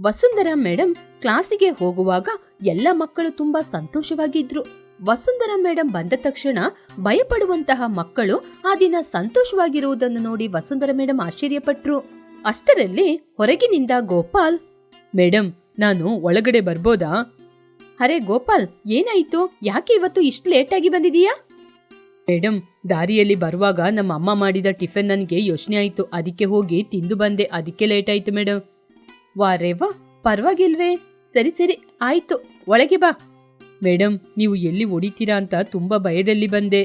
Vasundhara madam ಕ್ಲಾಸಿಗೆ ಹೋಗುವಾಗ ಎಲ್ಲ ಮಕ್ಕಳು ತುಂಬಾ ಸಂತೋಷವಾಗಿದ್ರು. ವಸುಂಧರಾ ಮೇಡಂ ಬಂದ ತಕ್ಷಣ ಭಯಪಡುವಂತಹ ಮಕ್ಕಳು ಆ ದಿನ ಸಂತೋಷವಾಗಿರುವುದನ್ನು ನೋಡಿ ವಸುಂಧರಾ ಮೇಡಂ ಆಶ್ಚರ್ಯಪಟ್ರು. ಅಷ್ಟರಲ್ಲಿ ಹೊರಗಿನಿಂದ ಗೋಪಾಲ್, ಮೇಡಂ, ನಾನು ಒಳಗಡೆ ಬರ್ಬೋದಾ? ಅರೆ ಗೋಪಾಲ್, ಏನಾಯ್ತು? ಯಾಕೆ ಇವತ್ತು ಇಷ್ಟು ಲೇಟಾಗಿ ಬಂದಿದೀಯಾ? ಮೇಡಂ, ದಾರಿಯಲ್ಲಿ ಬರುವಾಗ ನಮ್ಮ ಅಮ್ಮ ಮಾಡಿದ ಟಿಫನ್ ನನಗೆ ಯೋಚನೆ ಆಯ್ತು. ಅದಕ್ಕೆ ಹೋಗಿ ತಿಂದು ಬಂದೆ. ಅದಕ್ಕೆ ಲೇಟ್ ಆಯ್ತು ಮೇಡಮ್ ವಾರೇ ವಾ ಪರವಾಗಿಲ್ವೇ. ಸರಿ ಸರಿ, ಆಯ್ತು, ಒಳಗೆ ಬಾ. ಮೇಡಮ್ ನೀವು ಎಲ್ಲಿ ಹೊಡಿತೀರಾ ಅಂತ ತುಂಬಾ ಭಯದಲ್ಲಿ ಬಂದೆ.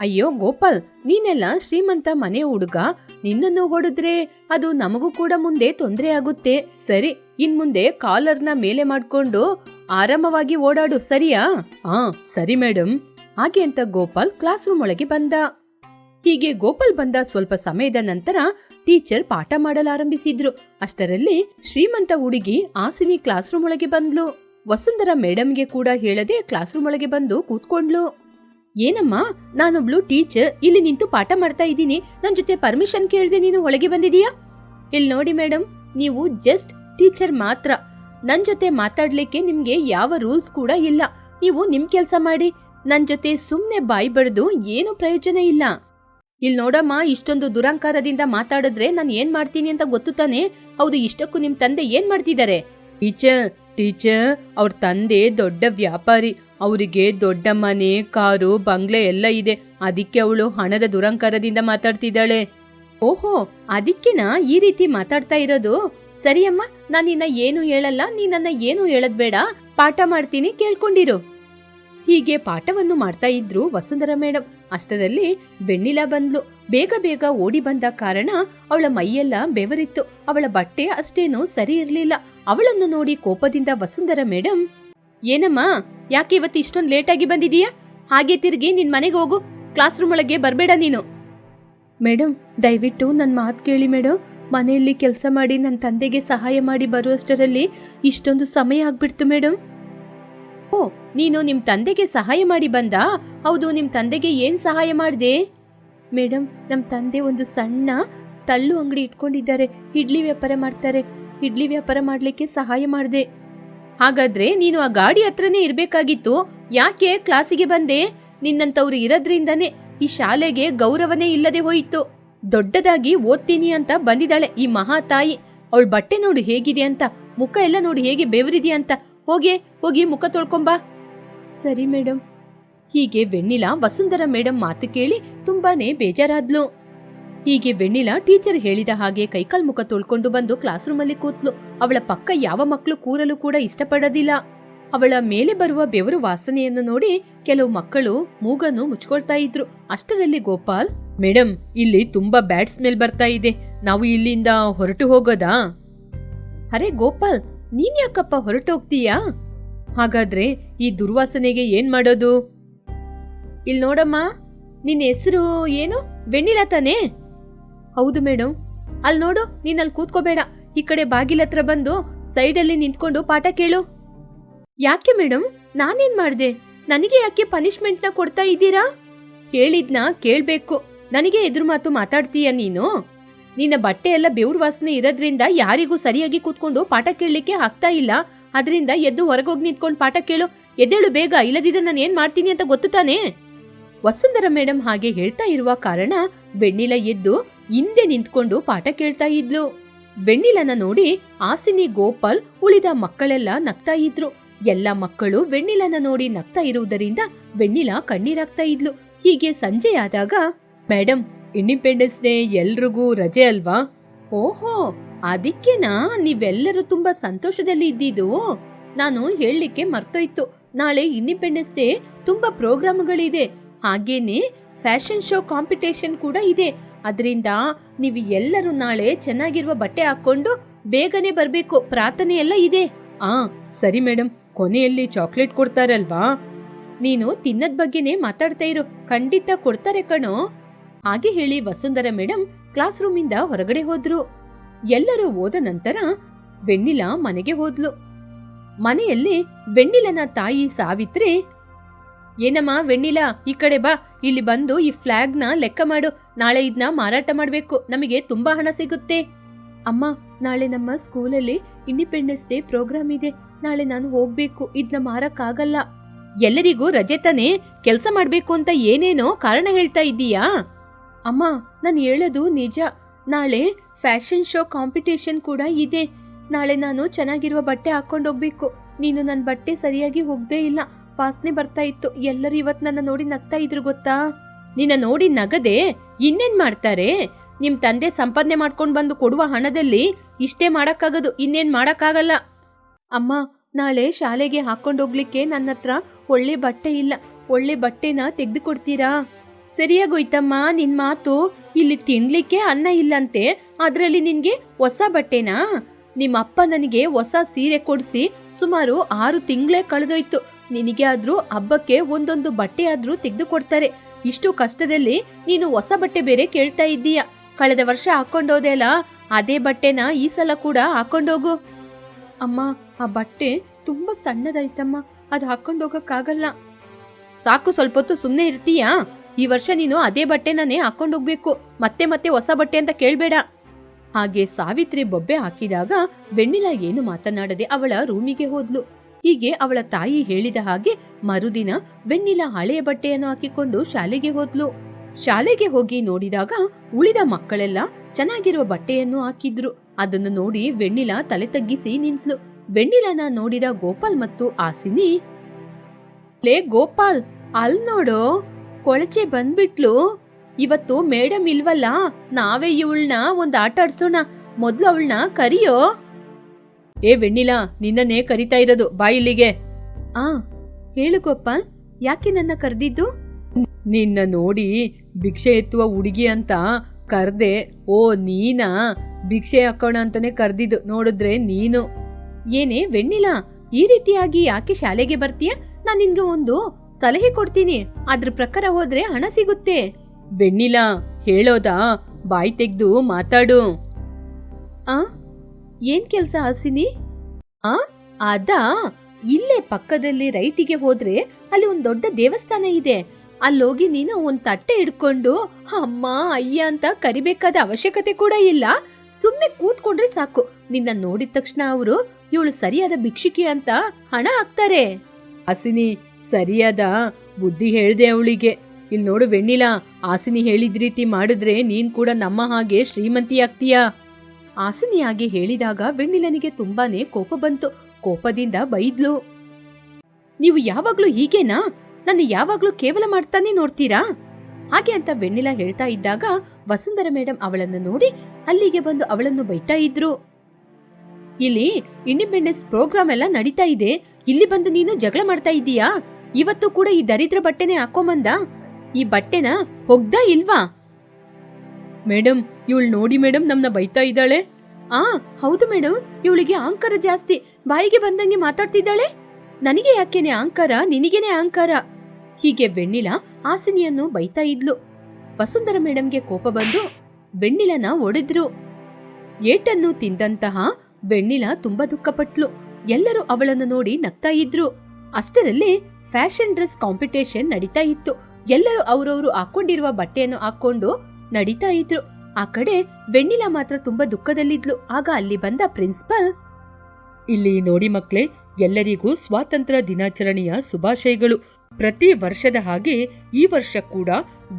ಅಯ್ಯೋ, ಗೋಪಾಲ್, ನೀನೆಲ್ಲ ಶ್ರೀಮಂತ ಮನೆ ಹುಡುಗ. ನಿನ್ನನ್ನು ಹೊಡೆದ್ರೆ ಅದು ನಮಗೂ ಕೂಡ ಮುಂದೆ ತೊಂದರೆ ಆಗುತ್ತೆ. ಸರಿ ಇನ್ ಮುಂದೆ ಕಾಲರ್ನ ಮೇಲೆ ಮಾಡ್ಕೊಂಡು ಆರಾಮವಾಗಿ ಓಡಾಡು, ಸರಿಯಾ? ಹಾ ಸರಿ ಮೇಡಮ್ ಹಾಗೆ ಅಂತ ಗೋಪಾಲ್ ಕ್ಲಾಸ್ ರೂಮ್ ಒಳಗೆ ಬಂದ. ಹೀಗೆ ಗೋಪಾಲ್ ಬಂದ ಸ್ವಲ್ಪ ಸಮಯದ ನಂತರ ಟೀಚರ್ ಪಾಠ ಮಾಡಲಾರಂಭಿಸಿದ್ರು. ಅಷ್ಟರಲ್ಲಿ ಶ್ರೀಮಂತ ಹುಡುಗಿ ಆಸಿನಿ ಕ್ಲಾಸ್ ರೂಮ್ ಒಳಗೆ ಬಂದ್ಲು. ವಸುಂಧರ ಮೇಡಮ್ಗೆ ಕೂಡ ಹೇಳದೆ ಕ್ಲಾಸ್ ರೂಮ್ ಒಳಗೆ ಬಂದು ಕೂತ್ಕೊಂಡ್ಲು ಏನಮ್ಮ, ನಾನೊಬ್ಳು ಟೀಚರ್, ಇಲ್ಲಿ ನಿಂತು ಪಾಠ ಮಾಡ್ತಾ ಇದ್ದೀನಿ. ನನ್ ಜೊತೆ ಪರ್ಮಿಷನ್ ಕೇಳದೆ ನೀನು ಒಳಗೆ ಬಂದಿದೀಯಾ? ಇಲ್ಲಿ ನೋಡಿ ಮೇಡಮ್, ನೀವು ಜಸ್ಟ್ ಟೀಚರ್ ಮಾತ್ರ. ನನ್ ಜೊತೆ ಮಾತಾಡ್ಲಿಕ್ಕೆ ನಿಮ್ಗೆ ಯಾವ ರೂಲ್ಸ್ ಕೂಡ ಇಲ್ಲ. ನೀವು ನಿಮ್ ಕೆಲ್ಸ ಮಾಡಿ. ನನ್ ಜೊತೆ ಸುಮ್ನೆ ಬಾಯಿ ಬಡ್ದು ಏನು ಪ್ರಯೋಜನ ಇಲ್ಲ. ಇಲ್ ನೋಡಮ್ಮ, ಇಷ್ಟೊಂದು ದುರಂಕಾರದಿಂದ ಮಾತಾಡಿದ್ರೆ ನಾನು ಏನ್ ಮಾಡ್ತೀನಿ ಅಂತ ಗೊತ್ತು ತಾನೆ? ಹೌದು, ಇಷ್ಟಕ್ಕೂ ನಿಮ್ ತಂದೆ ಏನ್ ಮಾಡ್ತಿದ್ದಾರೆ? ಟೀಚರ್ ಟೀಚರ್ ಅವ್ರ ತಂದೆ ದೊಡ್ಡ ವ್ಯಾಪಾರಿ. ಅವರಿಗೆ ದೊಡ್ಡ ಮನೆ, ಕಾರು, ಬಂಗ್ಲೆ ಎಲ್ಲ ಇದೆ. ಅದಕ್ಕೆ ಅವಳು ಹಣದ ದುರಂಕಾರದಿಂದ ಮಾತಾಡ್ತಿದ್ದಾಳೆ. ಓಹೋ, ಅದಕ್ಕೆನಾ ಈ ರೀತಿ ಮಾತಾಡ್ತಾ ಇರೋದು? ಸರಿಯಮ್ಮ ನಾನು ನಿನ್ನ ಏನು ಹೇಳಲ್ಲ ನೀನನ್ನ ಏನು ಹೇಳದ್ ಬೇಡ. ಪಾಠ ಮಾಡ್ತೀನಿ, ಕೇಳ್ಕೊಂಡಿರು. ಹೀಗೆ ಪಾಠವನ್ನು ಮಾಡ್ತಾ ಇದ್ರು ವಸುಂಧರಾ ಮೇಡಮ್ ಅಷ್ಟರಲ್ಲಿ ಬೆಣ್ಣಿಲ ಬಂದ್ಲು. ಬೇಗ ಬೇಗ ಓಡಿ ಬಂದ ಕಾರಣ ಅವಳ ಮೈಯೆಲ್ಲ ಬೆವರಿತ್ತು. ಅವಳ ಬಟ್ಟೆ ಅಷ್ಟೇನು ಸರಿ ಇರಲಿಲ್ಲ. ಅವಳನ್ನು ನೋಡಿ ಕೋಪದಿಂದ ವಸುಂಧರ ಮೇಡಮ್ ಏನಮ್ಮ, ಯಾಕೆ ಇವತ್ತು ಇಷ್ಟೊಂದು ಲೇಟಾಗಿ ಬಂದಿದೀಯಾ? ಹಾಗೆ ತಿರುಗಿ ನಿನ್ ಮನೆಗೆ ಹೋಗು. ಕ್ಲಾಸ್ ರೂಮ್ ಒಳಗೆ ಬರಬೇಡ ನೀನು. ಮೇಡಮ್ ದಯವಿಟ್ಟು ನನ್ನ ಮಾತು ಕೇಳಿ ಮೇಡಮ್ ಮನೆಯಲ್ಲಿ ಕೆಲಸ ಮಾಡಿ ನನ್ನ ತಂದೆಗೆ ಸಹಾಯ ಮಾಡಿ ಬರುವಷ್ಟರಲ್ಲಿ ಇಷ್ಟೊಂದು ಸಮಯ ಆಗ್ಬಿಡ್ತು ಮೇಡಮ್ ಓ, ನೀನು ನಿಮ್ ತಂದೆಗೆ ಸಹಾಯ ಮಾಡಿ ಬಂದ? ಹೌದು, ನಿಮ್ ತಂದೆಗೆ ಏನ್ ಸಹಾಯ ಮಾಡಿದೆ? ಮೇಡಮ್ ನಮ್ ತಂದೆ ಒಂದು ಸಣ್ಣ ತಳ್ಳು ಅಂಗಡಿ ಇಟ್ಕೊಂಡಿದ್ದಾರೆ. ಇಡ್ಲಿ ವ್ಯಾಪಾರ ಮಾಡ್ತಾರೆ. ಇಡ್ಲಿ ವ್ಯಾಪಾರ ಮಾಡ್ಲಿಕ್ಕೆ ಸಹಾಯ ಮಾಡಿದೆ. ಹಾಗಾದ್ರೆ ನೀನು ಆ ಗಾಡಿ ಹತ್ರನೇ ಇರ್ಬೇಕಾಗಿತ್ತು. ಯಾಕೆ ಕ್ಲಾಸಿಗೆ ಬಂದೆ? ನಿನ್ನಂತವ್ರು ಇರೋದ್ರಿಂದನೇ ಈ ಶಾಲೆಗೆ ಗೌರವನೇ ಇಲ್ಲದೆ ಹೋಯಿತು. ದೊಡ್ಡದಾಗಿ ಓದ್ತೀನಿ ಅಂತ ಬಂದಿದ್ದಾಳೆ ಈ ಮಹಾ ತಾಯಿ. ಅವಳ ಬಟ್ಟೆ ನೋಡು ಹೇಗಿದೆ ಅಂತ, ಮುಖ ಎಲ್ಲ ನೋಡು ಹೇಗೆ ಬೆವರಿದೆಯಾ ಅಂತ. ಹೋಗೆ ಹೋಗಿ ಮುಖ ತೊಳ್ಕೊಂಬಾ. ಸರಿ ಮೇಡಮ್ ಹೀಗೆ ವೆಣ್ಣಿಲಾ ವಸುಂಧರ ಮೇಡಮ್ ಮಾತು ಕೇಳಿ ತುಂಬಾನೇ ಬೇಜಾರಾದ್ಲು. ಹೀಗೆ ವೆಣ್ಣಿಲಾ ಟೀಚರ್ ಹೇಳಿದ ಹಾಗೆ ಕೈಕಾಲ್ ಮುಖ ತೊಳ್ಕೊಂಡು ಬಂದು ಕ್ಲಾಸ್ ರೂಮಲ್ಲಿ ಕೂತ್ಲು. ಅವಳ ಪಕ್ಕ ಯಾವ ಮಕ್ಕಳು ಕೂರಲು ಕೂಡ ಇಷ್ಟಪಡೋದಿಲ್ಲ. ಅವಳ ಮೇಲೆ ಬರುವ ಬೆವರು ವಾಸನೆಯನ್ನು ನೋಡಿ ಕೆಲವು ಮಕ್ಕಳು ಮೂಗನ್ನು ಮುಚ್ಕೊಳ್ತಾ ಇದ್ರು. ಅಷ್ಟರಲ್ಲಿ ಗೋಪಾಲ್ ಮೇಡಮ್ ಇಲ್ಲಿ ತುಂಬಾ ಬ್ಯಾಡ್ ಸ್ಮೆಲ್ ಬರ್ತಾ ಇದೆ. ನಾವು ಇಲ್ಲಿಂದ ಹೊರಟು ಹೋಗೋದಾ? ಅರೆ ಗೋಪಾಲ್ ನೀನ್ ಯಾಕಪ್ಪ ಹೊರಟು ಹೋಗ್ತೀಯಾ ಹಾಗಾದ್ರೆ ಈ ದುರ್ವಾಸನೆಗೆ ಏನ್ ಮಾಡೋದು? ಇಲ್ಲಿ ನೋಡಮ್ಮ ನಿನ್ನ ಹೆಸರು ಏನು? ವೆಣ್ಣಿಲ ತಾನೇ? ಹೌದು ಮೇಡಮ್ ಅಲ್ಲಿ ನೋಡು, ನೀನ್ ಅಲ್ಲಿ ಕೂತ್ಕೋಬೇಡ. ಈ ಕಡೆ ಬಾಗಿಲ ಹತ್ರ ಬಂದು ಸೈಡಲ್ಲಿ ನಿಂತ್ಕೊಂಡು ಪಾಠ ಕೇಳು. ಯಾಕೆ ಮೇಡಮ್ ನಾನೇನ್ ಮಾಡಿದೆ? ನನಗೆ ಯಾಕೆ ಪನಿಷ್ಮೆಂಟ್ನ ಕೊಡ್ತಾ ಇದ್ದೀರಾ? ಕೇಳಿದ್ನ ಕೇಳ್ಬೇಕು. ನನಗೆ ಎದುರು ಮಾತು ಮಾತಾಡ್ತೀಯ ನೀನು? ನಿನ್ನ ಬಟ್ಟೆ ಎಲ್ಲ ಬೆವ್ರ ವಾಸನೆ ಇರೋದ್ರಿಂದ ಯಾರಿಗೂ ಸರಿಯಾಗಿ ಕೂತ್ಕೊಂಡು ಪಾಠ ಕೇಳಲಿಕ್ಕೆ ಆಗ್ತಾ ಇಲ್ಲ. ಅದರಿಂದ ಎದ್ದು ಹೊರಗೋಗಿ ನಿಂತ್ಕೊಂಡು ಪಾಠ ಕೇಳು. ಎದ್ದೇಳು ಬೇಗ, ಇಲ್ಲದಿದ್ರೆ ನಾನು ಏನ್ ಮಾಡ್ತೀನಿ ಅಂತ ಗೊತ್ತು ತಾನೇ? ವಸುಂಧರ ಮೇಡಮ್ ಹಾಗೆ ಹೇಳ್ತಾ ಇರುವ ಕಾರಣ ಬೆಣ್ಣಿಲ ಎದ್ದು ಹಿಂದೆ ನಿಂತ್ಕೊಂಡು ಪಾಠ ಕೇಳ್ತಾ ಇದ್ಲು. ಬೆಣ್ಣಿಲನ ನೋಡಿ ಆಸಿನಿ ಗೋಪಾಲ್ ಉಳಿದ ಮಕ್ಕಳೆಲ್ಲ ನಗ್ತಾ ಇದ್ರು. ಎಲ್ಲ ಮಕ್ಕಳು ಬೆಣ್ಣಿಲನ ನೋಡಿ ನಗ್ತಾ ಇರುವುದರಿಂದ ಬೆಣ್ಣಿಲ ಕಣ್ಣೀರಾಗ್ತಾ ಇದ್ಲು. ಹೀಗೆ ಸಂಜೆ ಆದಾಗ ಮೇಡಮ್ ಇಂಡಿಪೆಂಡೆನ್ಸ್ ಡೇ ಎಲ್ರಿಗೂ ರಜೆ ಅಲ್ವಾ? ಓಹೋ, ಅದಕ್ಕೆನಾ? ನೀವೆಲ್ಲರೂ ತುಂಬಾ ಸಂತೋಷದಲ್ಲಿ ಇದ್ದಿದ್ದು ನಾನು ಹೇಳಲಿಕ್ಕೆ ಮರ್ತೋಯ್ತು. ನಾಳೆ ಇಂಡಿಪೆಂಡೆನ್ಸ್ ಡೇ ತುಂಬಾ ಪ್ರೋಗ್ರಾಮ್ಗಳಿದೆ. ಹಾಗೇನೆ ಫ್ಯಾಷನ್ ಶೋ ಕಾಂಪಿಟೇಷನ್ ಕೂಡ ಇದೆ. ಅದರಿಂದ ನೀವು ಎಲ್ಲರೂ ನಾಳೆ ಚೆನ್ನಾಗಿರುವ ಬಟ್ಟೆ ಹಾಕೊಂಡು ಬೇಗನೆ ಬರಬೇಕು. ಪ್ರಾರ್ಥನೆ ಎಲ್ಲ ಇದೆ. ಆ, ಸರಿ ಮೇಡಮ್ ಕೊನೆಯಲ್ಲಿ ಚಾಕ್ಲೇಟ್ ಕೊಡ್ತಾರಲ್ವಾ? ನೀನು ತಿನ್ನದ್ ಬಗ್ಗೆನೇ ಮಾತಾಡ್ತಾ ಇರು. ಖಂಡಿತ ಕೊಡ್ತಾರೆ ಕಣೋ. ಹಾಗೆ ಹೇಳಿ ವಸುಂಧರ ಮೇಡಮ್ ಕ್ಲಾಸ್ ರೂಮಿಂದ ಹೊರಗಡೆ ಹೋದ್ರು. ಎಲ್ಲರೂ ಹೋದ ನಂತರ ಬೆಣ್ಣಿಲ ಮನೆಗೆ ಹೋದ್ಲು. ಮನೆಯಲ್ಲಿ ಬೆಣ್ಣಿಲನ ತಾಯಿ ಸಾವಿತ್ರಿ, ಏನಮ್ಮ ಬೆಣ್ಣಿಲ ಈ ಕಡೆ ಬಾ, ಇಲ್ಲಿ ಬಂದು ಈ ಫ್ಲಾಗ್ನ ಲೆಕ್ಕ ಮಾಡು, ನಾಳೆ ಇದನ್ನ ಮಾರಾಟ ಮಾಡಬೇಕು, ನಮಗೆ ತುಂಬಾ ಹಣ ಸಿಗುತ್ತೆ. ಅಮ್ಮ, ನಾಳೆ ನಮ್ಮ ಸ್ಕೂಲಲ್ಲಿ ಇಂಡಿಪೆಂಡೆನ್ಸ್ ಡೇ ಪ್ರೋಗ್ರಾಮ್ ಇದೆ, ನಾಳೆ ನಾನು ಹೋಗ್ಬೇಕು ಇದನ್ನ ಮಾರಕ್ಕಾಗಲ್ಲ. ಎಲ್ಲರಿಗೂ ರಜೆ ತಾನೇ, ಕೆಲಸ ಮಾಡಬೇಕು ಅಂತ ಏನೇನೋ ಕಾರಣ ಹೇಳ್ತಾ ಇದ್ದೀಯಾ? ಅಮ್ಮ, ನಾನು ಹೇಳೋದು ನಿಜ. ನಾಳೆ ಫ್ಯಾಷನ್ ಶೋ ಕಾಂಪಿಟೇಷನ್ ಕೂಡ ಇದೆ. ನಾಳೆ ನಾನು ಚೆನ್ನಾಗಿರುವ ಬಟ್ಟೆ ಹಾಕೊಂಡು ಹೋಗ್ಬೇಕು. ನೀನು ನನ್ನ ಬಟ್ಟೆ ಸರಿಯಾಗಿ ಹೋಗದೇ ಇಲ್ಲ. ವಾಸನೆ ಬರ್ತಾ ಇತ್ತು. ಎಲ್ಲರೂ ಇವತ್ತು ನನ್ನ ನೋಡಿ ನಗ್ತಾ ಇದ್ರು, ಗೊತ್ತಾ? ನಿನ್ನ ನೋಡಿ ನಗದೆ? ಇನ್ನೇನ್ ಮಾಡ್ತಾರೆ? ನಿಮ್ ತಂದೆ ಸಂಪಾದನೆ ಮಾಡ್ಕೊಂಡು ಬಂದು ಕೊಡುವ ಹಣದಲ್ಲಿ ಇಷ್ಟೇ ಮಾಡಕ್ಕಾಗದು. ಇನ್ನೇನ್ ಮಾಡಕ್ಕಾಗಲ್ಲ. ಅಮ್ಮ, ನಾಳೆ ಶಾಲೆಗೆ ಹಾಕೊಂಡು ಹೋಗ್ಲಿಕ್ಕೆ ನನ್ನ ಹತ್ರ ಒಳ್ಳೆ ಬಟ್ಟೆ ಇಲ್ಲ. ಒಳ್ಳೆ ಬಟ್ಟೆನ ತೆಗೆದು ಕೊಡ್ತೀರಾ? ಸರಿಯಾಗೋಯ್ತಮ್ಮ, ನಿನ್ ಮಾತು. ಇಲ್ಲಿ ತಿನ್ಲಿಕ್ಕೆ ಅನ್ನ ಇಲ್ಲಂತೆ, ಅದರಲ್ಲಿ ನಿನ್ಗೆ ಹೊಸ ಬಟ್ಟೆನಾ? ನಿಮ್ಮಪ್ಪ ನನಗೆ ಹೊಸ ಸೀರೆ ಕೊಡಿಸಿ ಸುಮಾರು ಆರು ತಿಂಗಳೇ ಕಳೆದೋಯ್ತು. ನಿನಗೆ ಆದ್ರೂ ಹಬ್ಬಕ್ಕೆ ಒಂದೊಂದು ಬಟ್ಟೆ ಆದ್ರೂ ತೆಗೆದು ಕೊಡ್ತಾರೆ ಇಷ್ಟು ಕಷ್ಟದಲ್ಲಿ ನೀನು ಹೊಸ ಬಟ್ಟೆ ಬೇರೆ ಕೇಳ್ತಾ ಇದ್ದೀಯ. ಕಳೆದ ವರ್ಷ ಹಾಕೊಂಡೋದೆ ಅಲ್ಲ, ಅದೇ ಬಟ್ಟೆನ ಈ ಸಲ ಕೂಡ ಹಾಕೊಂಡೋಗು ಅಮ್ಮ, ಆ ಬಟ್ಟೆ ತುಂಬಾ ಸಣ್ಣದಾಯ್ತಮ್ಮ, ಅದು ಹಾಕೊಂಡೋಗಕ್ಕಾಗಲ್ಲ ಸಾಕು, ಸ್ವಲ್ಪ ಹೊತ್ತು ಸುಮ್ಮನೆ ಇರ್ತೀಯಾ? ಈ ವರ್ಷ ನೀನು ಅದೇ ಬಟ್ಟೆನೇ ಹಾಕೊಂಡೋಗ್ಬೇಕು ಮತ್ತೆ ಮತ್ತೆ ಹೊಸ ಬಟ್ಟೆ ಅಂತ ಕೇಳಬೇಡ. ಹಾಗೆ ಸಾವಿತ್ರಿ ಬೊಬ್ಬೆ ಹಾಕಿದಾಗ ಬೆಣ್ಣಿಲ ಏನು ಮಾತನಾಡದೆ ಅವಳ ರೂಮಿಗೆ ಹೋದ್ಲು. ಹೀಗೆ ಅವಳ ತಾಯಿ ಹೇಳಿದ ಹಾಗೆ ಮರುದಿನ ಬೆಣ್ಣಿಲ ಹಳೆಯ ಬಟ್ಟೆಯನ್ನು ಹಾಕಿಕೊಂಡು ಶಾಲೆಗೆ ಹೋದ್ಲು. ಶಾಲೆಗೆ ಹೋಗಿ ನೋಡಿದಾಗ ಉಳಿದ ಮಕ್ಕಳೆಲ್ಲ ಚೆನ್ನಾಗಿರುವ ಬಟ್ಟೆಯನ್ನು ಹಾಕಿದ್ರು. ಅದನ್ನು ನೋಡಿ ಬೆಣ್ಣಿಲ ತಲೆ ತಗ್ಗಿಸಿ ನಿಂತ್ಲು. ಬೆಣ್ಣಿಲನ ನೋಡಿದ ಗೋಪಾಲ್ ಮತ್ತು ಆಸಿನಿ, ಲೇ ಗೋಪಾಲ್ ಅಲ್ ನೋಡು. ಕೊಳಚೆ ಬಂದ್ಬಿಟ್ಲು. ಇವತ್ತು ಮೇಡಮ್ ಇಲ್ವಲ್ಲ? ನಾವೇ ಇವಳನ್ನ ಒಂದ್ ಆಟ ಆಡ್ಸೋಣ. ಮೊದ್ಲು ಅವಳನ್ನ ಕರಿಯೋ. ಏ ವೆಣ್ಣಿಲ, ನಿನ್ನನ್ನೇ ಕರಿತಾ ಇರೋದು ಬಾಯಿಲಿಗೆ ಆ, ಹೇಳು ಗೋಪಾಲ್, ಯಾಕೆ ನನ್ನ ಕರೆದಿದ್ದು? ನಿನ್ನ ನೋಡಿ ಭಿಕ್ಷೆ ಎತ್ತುವ ಹುಡುಗಿ ಅಂತ ಕರ್ದೆ, ಓ ನೀನಾ, ಭಿಕ್ಷೆ ಹಾಕೋಣ ಅಂತಾನೆ ಕರ್ದಿದ್ದು, ನೋಡಿದ್ರೆ ನೀನು. ಏನೇ ವೆಣ್ಣಿಲ, ಈ ರೀತಿಯಾಗಿ ಯಾಕೆ ಶಾಲೆಗೆ ಬರ್ತೀಯ? ನಾನು ನಿನ್ಗೆ ಒಂದು ಸಲಹೆ ಕೊಡ್ತೀನಿ. ಅದ್ರ ಪ್ರಕಾರ ಹೋದ್ರೆ ಹಣ ಸಿಗುತ್ತೆ. ಬೆಣ್ಣಿಲ ಹೇಳೋದಾ? ಬಾಯಿ ತೆಗ್ದು ಮಾತಾಡು. ಆ? ಏನ್ ಕೆಲ್ಸ ಹಸಿನಿ? ಆ? ಅದಾ? ಇಲ್ಲೇ ಪಕ್ಕದಲ್ಲಿ ರೈಟಿಗೆ ಹೋದ್ರೆ ಅಲ್ಲಿ ಒಂದ್ ದೊಡ್ಡ ದೇವಸ್ಥಾನ ಇದೆ. ಅಲ್ಲೋಗಿ ನೀನು ಒಂದ್ ತಟ್ಟೆ ಹಿಡ್ಕೊಂಡು ಅಮ್ಮ ಅಯ್ಯ ಅಂತ ಕರಿಬೇಕಾದ ಅವಶ್ಯಕತೆ ಕೂಡ ಇಲ್ಲ. ಸುಮ್ನೆ ಕೂತ್ಕೊಂಡ್ರೆ ಸಾಕು. ನಿನ್ನ ನೋಡಿದ ತಕ್ಷಣ ಅವರು ಇವಳು ಸರಿಯಾದ ಭಿಕ್ಷಿಕೆ ಅಂತ ಹಣ ಹಾಕ್ತಾರೆ. ಹಸಿನಿ ಸರಿಯಾದ ಬುದ್ಧಿ ಹೇಳ್ದೆ ಅವಳಿಗೆ. ಇಲ್ಲಿ ನೋಡು ವೆಣ್ಣಿಲ, ಆಸಿನಿ ಹೇಳಿದ ರೀತಿ ಮಾಡಿದ್ರೆ ನೀನ್ ಕೂಡ ನಮ್ಮ ಹಾಗೆ ಶ್ರೀಮಂತಿ ಆಗ್ತೀಯಾ? ಆಸಿನಿಯಾಗಿ ಹೇಳಿದಾಗ ವೆಣ್ಣಿಲನಿಗೆ ತುಂಬಾನೇ ಕೋಪ ಬಂತು. ಕೋಪದಿಂದ ಬೈದ್ಲು. ನೀವು ಯಾವಾಗ್ಲೂ ಹೀಗೇನಾ? ನನ್ನ ಯಾವಾಗ್ಲೂ ಕೇವಲ ಮಾಡ್ತಾನೆ ನೋಡ್ತೀರಾ? ಹಾಗೆ ಅಂತ ವೆಣ್ಣಿಲ ಹೇಳ್ತಾ ಇದ್ದಾಗ ವಸುಂಧರ ಮೇಡಮ್ ಅವಳನ್ನು ನೋಡಿ ಅಲ್ಲಿಗೆ ಬಂದು ಅವಳನ್ನು ಬೈತಾ ಇದ್ರು. ಇಲ್ಲಿ ಇಂಡಿಪೆಂಡೆನ್ಸ್ ಪ್ರೋಗ್ರಾಮ್ ಎಲ್ಲ ನಡೀತಾ ಇದೆ. ಇಲ್ಲಿ ಬಂದು ನೀನು ಜಗಳ ಮಾಡ್ತಾ ಇದ್ದೀಯಾ? ಇವತ್ತು ಕೂಡ ಈ ದರಿದ್ರ ಬಟ್ಟೆನೆ ಹಾಕೊಂಬಂದ? ಈ ಬಟ್ಟೆನ? ಹೋಗ್ದ ಇಲ್ವಾ? ಮೇಡಮ್ ಇವಳು ನೋಡಿ ಮೇಡಮ್ ನಮ್ನ ಬೈತಾ ಇದ್ದಾಳೆ. ಆ, ಹೌದು ಮೇಡಮ್ ಇವಳಿಗೆ ಅಹಂಕಾರ ಜಾಸ್ತಿ. ಬಾಯಿಗೆ ಬಂದಂಗೆ ಮಾತಾಡ್ತಿದ್ದಾಳೆ? ನನಗೆ ಯಾಕೆನೆ ಅಹಂಕಾರ? ನಿನಗೇನೆ ಅಹಂಕಾರ? ಹೀಗೆ ಬೆಣ್ಣಿಲ ಆಸಿನಿಯನ್ನು ಬೈತಾ ಇದ್ಲು. ವಸುಂಧರ ಮೇಡಮ್ಗೆ ಕೋಪ ಬಂದು ಬೆಣ್ಣಿಲನ ಒಡೆದ್ರು. ಏಟನ್ನು ತಿಂದಂತಹ ಬೆಣ್ಣಿಲ ತುಂಬಾ ದುಃಖಪಟ್ಲು. ಎಲ್ಲರೂ ಅವಳನ್ನು ನೋಡಿ ನಗ್ತಾ ಇದ್ರು. ಅಷ್ಟರಲ್ಲಿ ಫ್ಯಾಷನ್ ಡ್ರೆಸ್ ಕಾಂಪಿಟೇಷನ್ ನಡೀತಾ ಇತ್ತು. ಎಲ್ಲರೂ ಅವರವರು ಹಾಕೊಂಡಿರುವ ಬಟ್ಟೆಯನ್ನು ಹಾಕೊಂಡು ನಡೀತಾ ಇದ್ರು. ಆ ಕಡೆ ಬೆಣ್ಣಿಲ ಮಾತ್ರ ತುಂಬಾ ದುಃಖದಲ್ಲಿದ್ಲು. ಆಗ ಅಲ್ಲಿ ಬಂದ ಪ್ರಿನ್ಸಿಪಲ್, ಇಲ್ಲಿ ನೋಡಿ ಮಕ್ಕಳೇ ಎಲ್ಲರಿಗೂ ಸ್ವಾತಂತ್ರ್ಯ ದಿನಾಚರಣೆಯ ಶುಭಾಶಯಗಳು. ಪ್ರತಿ ವರ್ಷದ ಹಾಗೆ ಈ ವರ್ಷ ಕೂಡ